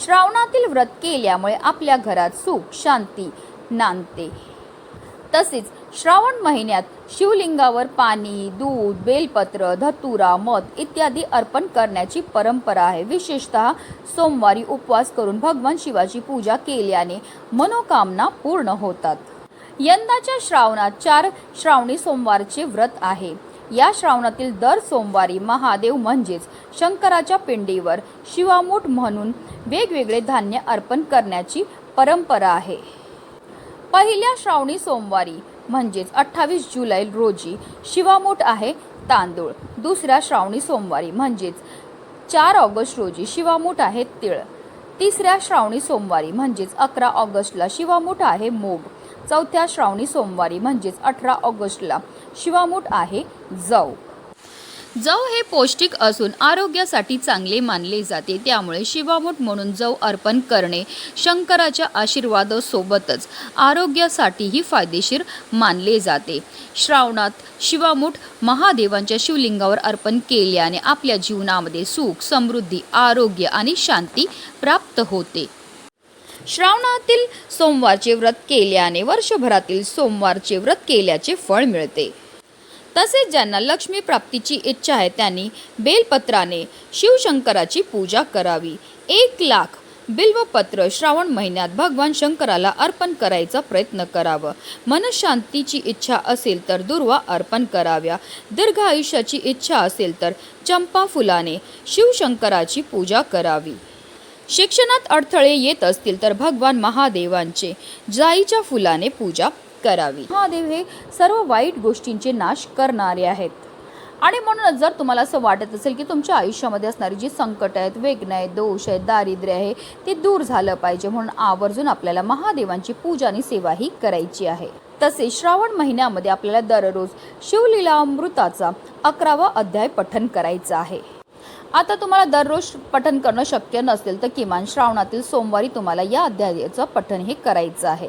श्रावणातील व्रत केल्यामुळे आपल्या घरात सुख शांती नांदते. तसेच श्रावण महिन्यात शिवलिंगावर पाणी दूध बेलपत्र धतुरा मध इत्यादी अर्पण करण्याची परंपरा आहे. विशेषतः सोमवारी उपवास करून भगवान शिवाची पूजा केल्याने मनोकामना पूर्ण होतात. यंदाच्या श्रावणात चार श्रावणी सोमवारचे व्रत आहे. या श्रावणातील दर सोमवारी महादेव म्हणजेच शंकराच्या पिंडीवर शिवामूठ म्हणून वेगवेगळे धान्य अर्पण करण्याची परंपरा आहे. पहिल्या श्रावणी सोमवारी म्हणजेच अठ्ठावीस जुलै रोजी शिवामूठ आहे तांदूळ. दुसऱ्या श्रावणी सोमवारी म्हणजेच चार ऑगस्ट रोजी शिवामूठ आहे तिळ. तिसऱ्या श्रावणी सोमवारी म्हणजेच अकरा ऑगस्टला शिवामूठ आहे मूग. चौथ्या श्रावणी सोमवारी म्हणजेच अठरा ऑगस्टला शिवामूठ आहे जव. जव हे पौष्टिक असून आरोग्यासाठी चांगले मानले जाते. त्यामुळे शिवामूठ म्हणून जव अर्पण करणे शंकराच्या आशीर्वादासोबतच आरोग्यासाठीही फायदेशीर मानले जाते. श्रावणात शिवामूठ महादेवांच्या शिवलिंगावर अर्पण केल्याने आपल्या जीवनामध्ये सुख समृद्धी आरोग्य आणि शांती प्राप्त होते. श्रावणातील सोमवारचे व्रत केल्याने वर्षभरातील सोमवारचे व्रत केल्याचे फळ मिळते. तसेच ज्यांना लक्ष्मी प्राप्तीची इच्छा आहे त्यांनी बेलपत्राने शिवशंकराची पूजा करावी. एक लाख बिल्वपत्र श्रावण महिन्यात भगवान शंकराला अर्पण करायचा प्रयत्न करावा. मनशांतीची इच्छा असेल तर दुर्वा अर्पण कराव्या. दीर्घ आयुष्याची इच्छा असेल तर चंपा फुलाने शिवशंकराची पूजा करावी. शिक्षणात अडथळे येत असतील तर भगवान महादेवांचे जाईच्या फुलाने पूजा करावी. महादेव हे सर्व वाईट गोष्टींचे नाश करणारे आहेत. आणि म्हणूनच जर तुम्हाला असं वाटत असेल की तुमच्या आयुष्यामध्ये असणारी जी संकट आहेत वेगणं आहेत दोष आहेत दारिद्र्य आहे ते दूर झालं पाहिजे म्हणून आवर्जून आपल्याला महादेवांची पूजा आणि सेवाही करायची आहे. तसेच श्रावण महिन्यामध्ये आपल्याला दररोज शिवलीला अमृताचा अकरावा अध्याय पठन करायचा आहे. आता तुम्हाला दररोज पठन करणं शक्य नसेल तर किमान श्रावणातील सोमवारी तुम्हाला या अध्यायाचं पठन हे करायचं आहे.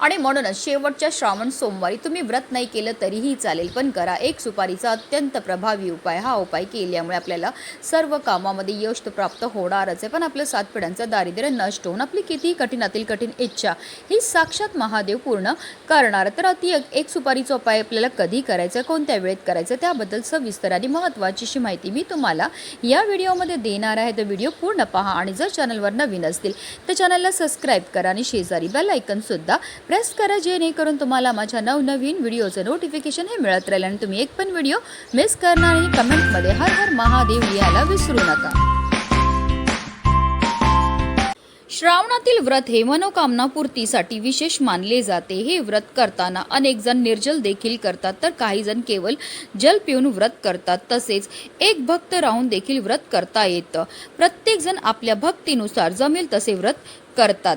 आणि म्हणूनच शेवटच्या श्रावण सोमवारी तुम्ही व्रत नाही केलं तरीही चालेल पण करा. एक सुपारीचा अत्यंत प्रभावी उपाय हा उपाय केल्यामुळे आपल्याला सर्व कामामध्ये यश प्राप्त होणारच आहे. पण आपलं सात पिढ्यांचं दारिद्र्य नष्ट होऊन आपली कितीही कठीणातील कठीण इच्छा ही साक्षात महादेव पूर्ण करणार. तर अति एक सुपारीचा उपाय आपल्याला कधी करायचा कोणत्या वेळेत करायचं त्याबद्दल सविस्तर आणि महत्त्वाची अशी माहिती मी तुम्हाला या व्हिडिओमध्ये देणार आहे. तर व्हिडिओ पूर्ण पहा आणि जर चॅनलवर नवीन असतील तर चॅनलला सबस्क्राईब करा आणि शेजारी बेल ऐकनसुद्धा प्रेस करा जेणेकरून तुम्हाला माझ्या नवनवीन व्हिडिओचं नोटिफिकेशन हे मिळत राहील. आणि तुम्ही एक पण व्हिडिओ मिस करणार नाही कमेंटमध्ये हर हर महादेव लिहायला विसरू नका. श्रावणातील व्रत हे मनोकामना पूर्तीसाठी विशेष मानले जाते. हे व्रत करताना अनेक जण निर्जल देखील करतात तर काही जण केवळ जल पिऊन व्रत करतात. तसेच एक भक्त राहून देखील व्रत करता येतं. प्रत्येक जण आपल्या भक्तीनुसार जमेल तसे व्रत करतात.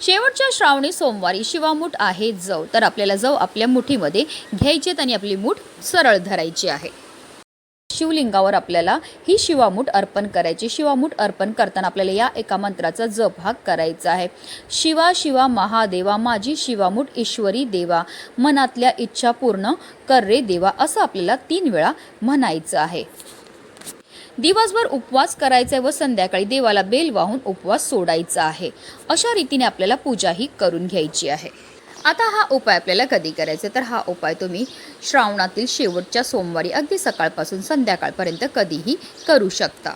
शेवटच्या श्रावणी सोमवारी शिवामूठ आहे जव. तर आपल्याला जव आपल्या मुठीमध्ये घ्यायचेत आणि आपली मूठ सरळ धरायची आहे. शिवलिंगावर आपल्याला ही शिवामूठ अर्पण करायची. शिवामूठ अर्पण करताना आपल्याला या एका मंत्राचा जप हा करायचा आहे. शिवा शिवा महादेवा माझी शिवामूठ ईश्वरी देवा. मनातल्या इच्छा पूर्ण कर रे देवा असं आपल्याला तीन वेळा म्हणायचं आहे. दिवसभर उपवास करायचा आहे व संध्याकाळी देवाला बेल वाहून उपवास सोडायचा आहे. अशा रीतीने आपल्याला पूजाही करून घ्यायची आहे. आता हा उपाय आपल्याला कधी करायचा? तर हा उपाय तुम्ही श्रावणातील शेवटच्या सोमवारी अगदी सकाळपासून संध्याकाळपर्यंत कधीही करू शकता.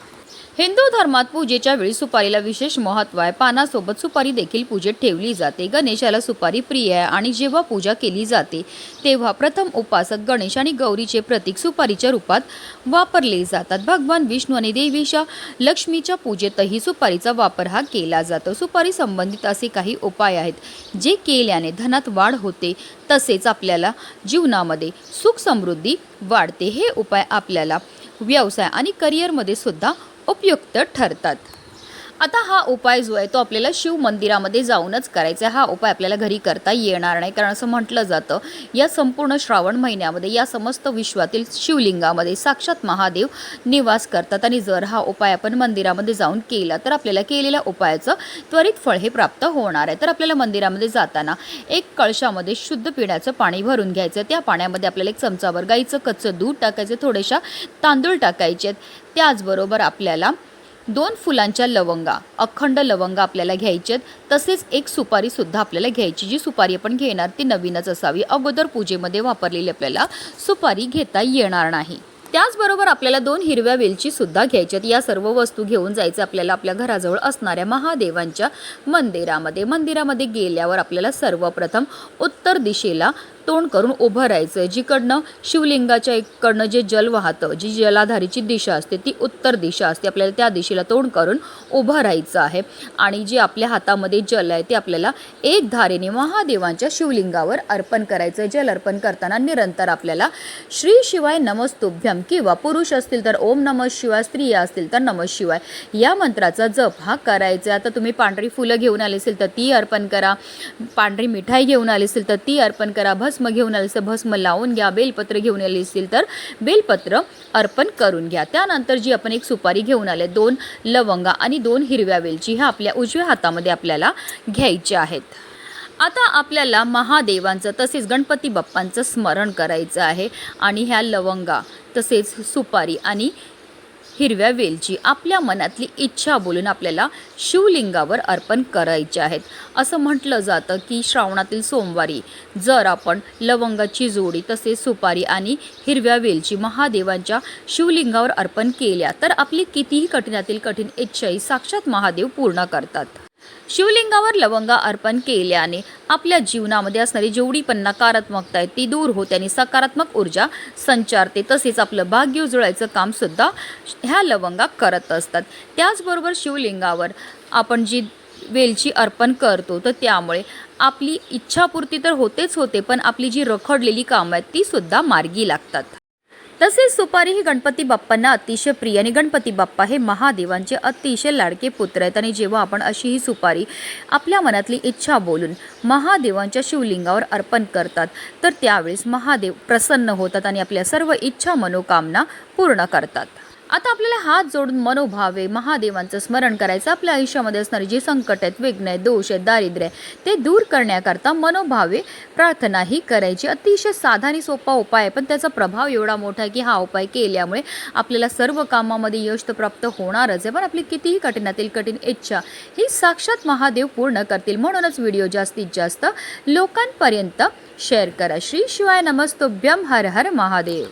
हिंदू धर्मात पूजेच्या वेळी सुपारीला विशेष महत्त्व आहे. पानासोबत सुपारी देखील पूजेत ठेवली जाते. गणेशाला सुपारी प्रिय आहे आणि जेव्हा पूजा केली जाते तेव्हा प्रथम उपासक गणेश आणि गौरीचे प्रतीक सुपारीच्या रूपात वापरले जातात. भगवान विष्णू आणि देवीच्या लक्ष्मीच्या पूजेतही सुपारीचा वापर हा केला जातो. सुपारी संबंधित असे काही उपाय आहेत जे केल्याने धनात वाढ होते तसेच आपल्याला जीवनामध्ये सुख समृद्धी वाढते. हे उपाय आपल्याला व्यवसाय आणि करिअरमध्ये सुद्धा उपयुक्त ठरतात. आता हा उपाय जो आहे तो आपल्याला शिव मंदिरामध्ये जाऊनच करायचा आहे. हा उपाय आपल्याला घरी करता येणार नाही. कारण असं म्हटलं जातं या संपूर्ण श्रावण महिन्यामध्ये या समस्त विश्वातील शिवलिंगामध्ये साक्षात महादेव निवास करतात. आणि जर हा उपाय आपण मंदिरामध्ये जाऊन केला तर आपल्याला केलेल्या उपायाचं त्वरित फळ हे प्राप्त होणार आहे. तर आपल्याला मंदिरामध्ये जाताना एक कळशामध्ये शुद्ध पिण्याचं पाणी भरून घ्यायचं त्या पाण्यामध्ये आपल्याला एक चमचाभर गाईचं कच्चं दूध टाकायचं थोडेशा तांदूळ टाकायचे त्याचबरोबर आपल्याला दोन फुलांच्या लवंगा अखंड लवंगा आपल्याला घ्यायचे आहेत तसेच एक सुपारीसुद्धा आपल्याला घ्यायची जी सुपारी आपण घेणार ती नवीनच असावी. अगोदर पूजेमध्ये वापरलेली आपल्याला सुपारी घेता येणार नाही. त्याचबरोबर आपल्याला दोन हिरव्या वेलची सुद्धा घ्यायच्यात. या सर्व वस्तू घेऊन जायचं आपल्याला आपल्या घराजवळ असणाऱ्या महादेवांच्या मंदिरामध्ये. मंदिरामध्ये गेल्यावर आपल्याला सर्वप्रथम उत्तर दिशेला तोंड करून उभं राहायचं. जिकडनं शिवलिंगाच्या इकडनं जे जल वाहतं जी जलाधारीची दिशा असते ती उत्तर दिशा असते. आपल्याला त्या दिशेला तोंड करून उभं राहायचं आहे. आणि जे आपल्या हातामध्ये जल आहे ते आपल्याला एक धारेने महादेवांच्या शिवलिंगावर अर्पण करायचं जल अर्पण करताना निरंतर आपल्याला श्री शिवाय नमस्तुभ्यम किंवा पुरुष असतील तर ओम नम शिवाय स्त्रिया असतील तर नम शिवाय या मंत्राचा जप हा करायचा आहे. आता तुम्ही पांढरी फुलं घेऊन आली असेल तर ती अर्पण करा. पांढरी मिठाई घेऊन आली असेल तर ती अर्पण करा. भस्म घेऊन आले असेल भस्म लावून घ्या बेलपत्र घेऊन आले असतील तर बेलपत्र अर्पण करून घ्या. त्यानंतर जी आपण एक सुपारी घेऊन आले दोन लवंगा आणि दोन हिरव्या वेलची ह्या आपल्या उजव्या हातामध्ये आपल्याला घ्यायच्या आहेत. आता आपल्याला महादेवांचं तसेच गणपती बाप्पांचं स्मरण करायचं आहे आणि ह्या लवंगा तसेच सुपारी आणि हिरव्या वेलची आपल्या मनातली इच्छा बोलून आपल्याला शिवलिंगावर अर्पण करायचे आहेत. असं म्हटलं जातं की श्रावणातील सोमवारी जर आपण लवंगाची जोडी तसेच सुपारी आणि हिरव्या वेलची महादेवांच्या शिवलिंगावर अर्पण केल्या तर आपली कितीही कठीणातील कठीण इच्छाही साक्षात महादेव पूर्ण करतात. शिवलिंगावर लवंगा अर्पण केल्याने आपल्या जीवनामध्ये असणारी जेवढी पण नकारात्मकता आहे ती दूर होते आणि सकारात्मक ऊर्जा संचारते. तसेच आपलं भाग्य उजळायचं कामसुद्धा ह्या लवंगा करत असतात. त्याचबरोबर शिवलिंगावर आपण जी वेलची अर्पण करतो तर त्यामुळे आपली इच्छापूर्ती तर होतेच होते पण आपली जी रखडलेली कामं आहेत ती सुद्धा मार्गी लागतात. तसेच सुपारी ही गणपती बाप्पांना अतिशय प्रिय आणि गणपती बाप्पा हे महादेवांचे अतिशय लाडके पुत्र आहेत. आणि जेव्हा आपण अशी ही सुपारी आपल्या मनातली इच्छा बोलून महादेवांच्या शिवलिंगावर अर्पण करतात तर त्यावेळेस महादेव प्रसन्न होतात आणि आपल्या सर्व इच्छा मनोकामना पूर्ण करतात. आता आपल्याला हात जोडून मनोभावे महादेवांचं स्मरण करायचं आपल्या आयुष्यामध्ये असणारे जे संकट आहेत विघ्न आहेत दोष आहेत दारिद्र्य आहे ते दूर करण्याकरता मनोभावे प्रार्थनाही करायची. अतिशय साधा आणि सोपा उपाय आहे पण त्याचा प्रभाव एवढा मोठा आहे की हा उपाय केल्यामुळे आपल्याला सर्व कामामध्ये यश तर प्राप्त होणारच आहे. पण आपली कितीही कठीणातील कठीण इच्छा ही साक्षात महादेव पूर्ण करतील. म्हणूनच व्हिडिओ जास्तीत जास्त लोकांपर्यंत शेअर करा. श्री शिवाय नमस्तोभ्यम हर हर महादेव.